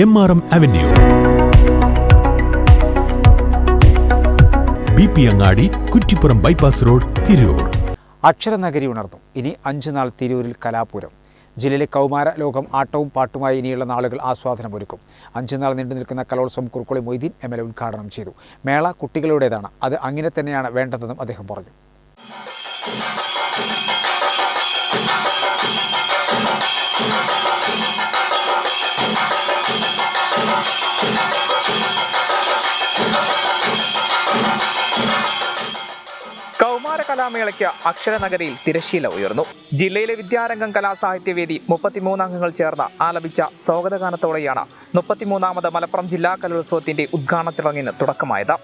M R M avenue B P Angadi Kuttippuram bypass road Tirur. അക്ഷരനഗരി ഉണർന്നു ഇനി അഞ്ചു നാൾ തിരൂരിൽ കലാപൂരം. ജില്ലയിലെ കൗമാര ലോകം ആട്ടവും പാട്ടുമായി ഇനിയുള്ള നാളുകൾ ആസ്വാദനമൊരുക്കും. അഞ്ചു നാൾ നീണ്ടു നിൽക്കുന്ന കലോത്സവം Kurukkoli Moideen M L A ഉദ്ഘാടനം ചെയ്തു. മേള കുട്ടികളുടേതാണ്. അത് അങ്ങനെ തന്നെയാണ് വേണ്ടതെന്നും അദ്ദേഹം പറഞ്ഞു. കലാമേളയ്ക്ക് അക്ഷരനഗരിയിൽ തിരശീല ഉയർന്നു. ജില്ലയിലെ വിദ്യാരംഗം കലാസാഹിത്യവേദി മുപ്പത്തിമൂന്നംഗങ്ങൾ ചേർന്ന് ആലപിച്ച സ്വാഗതഗാനത്തോടെയാണ് മുപ്പത്തിമൂന്നാമത് മലപ്പുറം ജില്ലാ കലോത്സവത്തിന്റെ ഉദ്ഘാടന ചടങ്ങിന് തുടക്കമായത്.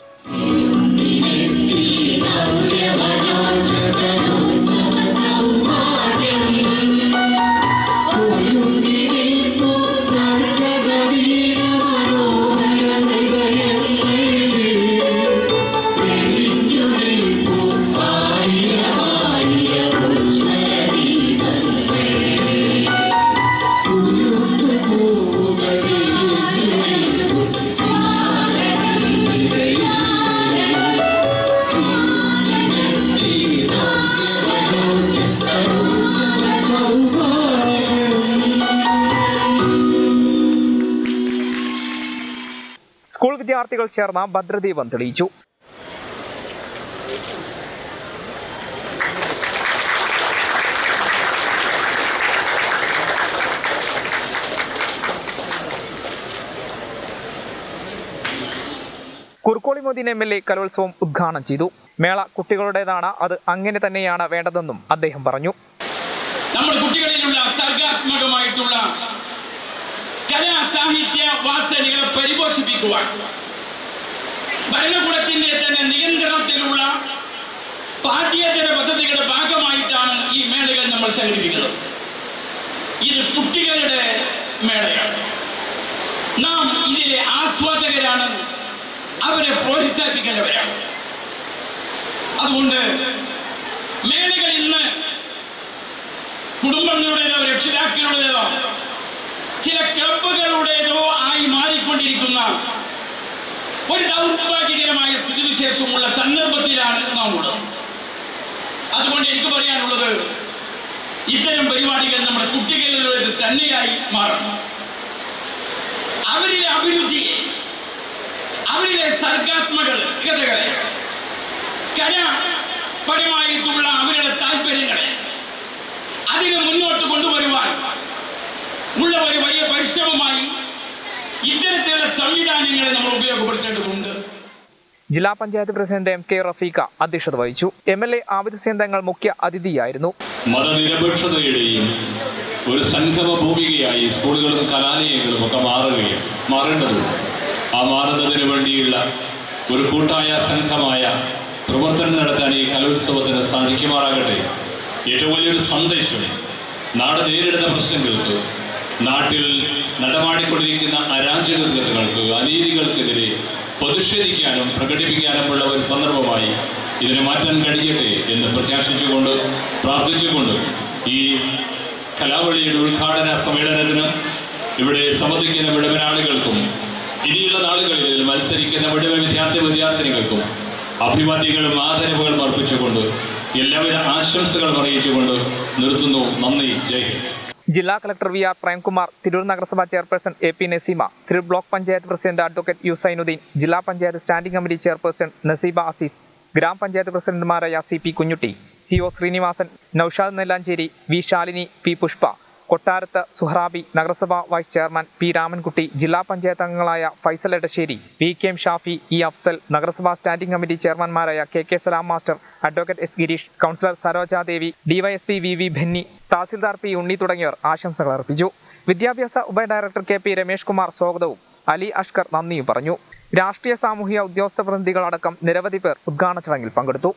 വിദ്യാർത്ഥികൾ ചേർന്ന ഭദ്രദീപം തെളിയിച്ചു. Kurukkoli Moideen M L A കലോത്സവം ഉദ്ഘാടനം ചെയ്തു. മേള കുട്ടികളുടേതാണ് അത് അങ്ങനെ തന്നെയാണ് വേണ്ടതെന്നും അദ്ദേഹം പറഞ്ഞു. നമ്മുടെ കുട്ടികളിലുള്ള സർഗാത്മകമായിട്ടുള്ള കലാ സാഹിത്യ വാസനകളെ പരിപോഷിപ്പിക്കുവാൻ ഭരണകൂടത്തിന്റെ തന്നെ നിയന്ത്രണത്തിലുള്ള പാഠ്യേതര പദ്ധതികളുടെ ഭാഗമായിട്ടാണ് ഈ മേളകൾ നമ്മൾ സംഘടിപ്പിക്കുന്നത്. ഇത് കുട്ടികളുടെ മേളയാണ്. നാം ഇതിലെ ആസ്വാദകരാണ് അവരെ പ്രോത്സാഹിപ്പിക്കേണ്ടവരാണ്. അതുകൊണ്ട് മേളകൾ ഇന്ന് കുടുംബങ്ങളുടേതോ രക്ഷിതാക്കളുടേതോ ഒരു ദൗർഭാഗ്യകരമായ സ്ഥിതിവിശേഷമുള്ള സന്ദർഭത്തിലാണ് നാം ഉള്ളത്. അതുകൊണ്ട് എനിക്ക് പറയാനുള്ളത് ഇത്തരം പരിപാടികൾ നമ്മുടെ കുട്ടികളിലുള്ളത് തന്നെയായി മാറണം. അവരിലെ അഭിരുചിയെ അവരിലെ സർഗാത്മകതകളെ കലാപരമായിട്ടുള്ള അവരുടെ താല്പര്യങ്ങളെ അതിനെ മുന്നോട്ട് കൊണ്ടുവരുവാൻ ഉള്ള ഒരു വലിയ പരിശ്രമമായി ഇത്തരത്തിലുള്ള സംവിധാനങ്ങളെ നമ്മൾ ജില്ലാ panchayat president M K Rafeeqa അധ്യക്ഷത വഹിച്ചു. M L A Abid Hussain Thangal മുഖ്യ അതിഥിയായിരുന്നു. മതനിരപേക്ഷതയുടെയും ഒരു സംഗമ ഭൂമികയായി സ്കൂളുകളും കലാലയങ്ങളും ഒക്കെ മാറുകയും മാറേണ്ടതുണ്ട്. ആ മാറുന്നതിന് വേണ്ടിയുള്ള ഒരു കൂട്ടായ സംഘമായ പ്രവർത്തനം നടത്താൻ ഈ കലോത്സവത്തിന് സാധിക്കുമാറാകട്ടെ. ഏറ്റവും വലിയൊരു സന്ദേശം നാട് നേരിടുന്ന പ്രശ്നങ്ങൾക്ക് നാട്ടിൽ നടമാടിക്കൊണ്ടിരിക്കുന്ന അരാജകത്വങ്ങൾക്ക് അനീതികൾക്കെതിരെ പ്രതിഷേധിക്കാനും പ്രകടിപ്പിക്കാനുമുള്ള ഒരു സന്ദർഭമായി ഇതിനെ മാറ്റാൻ കഴിയട്ടെ എന്ന് പ്രത്യാശിച്ചുകൊണ്ട് പ്രാർത്ഥിച്ചുകൊണ്ട് ഈ കലാവളിയുടെ ഉദ്ഘാടന സമ്മേളനത്തിന് ഇവിടെ സംബന്ധിക്കുന്ന മുഴുവൻ ആളുകൾക്കും ഇനിയുള്ള നാളുകളിൽ മത്സരിക്കുന്ന മുഴുവൻ വിദ്യാർത്ഥി വിദ്യാർത്ഥിനികൾക്കും അഭിവാദ്യങ്ങളും ആദരവുകളും അർപ്പിച്ചുകൊണ്ട് എല്ലാവിധ ആശംസകളും അറിയിച്ചുകൊണ്ട് നിർത്തുന്നു. നന്ദി. ജയ് ഹിന്ദ്. ജില്ലാ collector V R Premkumar Tirur നഗരസഭാ chairperson A P Naseema Tirur block panchayat president advocate U Zainuddin ജില്ലാ panchayat standing committee chairperson Naseeba Aziz ഗ്രാമപഞ്ചായത്ത് പ്രസിഡന്റുമാരായ C P Kunhutty C O Sreenivasan Noushad Nellancheri V Shalini P Pushpa Kottarath Suharabi നഗരസഭാ vice chairman P Ramankutty ജില്ലാ പഞ്ചായത്ത് അംഗങ്ങളായ Faisal Edasseri V K M Shafi E Afsal നഗരസഭാ standing committee ചെയർമാൻമാരായ K K Salam master advocate S Girish councillor Sarojadevi DYSP V V Benny tahsildar P Unni തുടങ്ങിയവർ ആശംസകൾ അർപ്പിച്ചു. വിദ്യാഭ്യാസ ഉപഡയറക്ടർ K P Ramesh Kumar സ്വാഗതവും. അലി അഷ്കർ നന്ദിയും പറഞ്ഞു. രാഷ്ട്രീയ സാമൂഹിക ഉദ്യോഗസ്ഥ പ്രതിനിധികളടക്കം നിരവധി പേർ ഉദ്ഘാടന ചടങ്ങിൽ പങ്കെടുത്തു.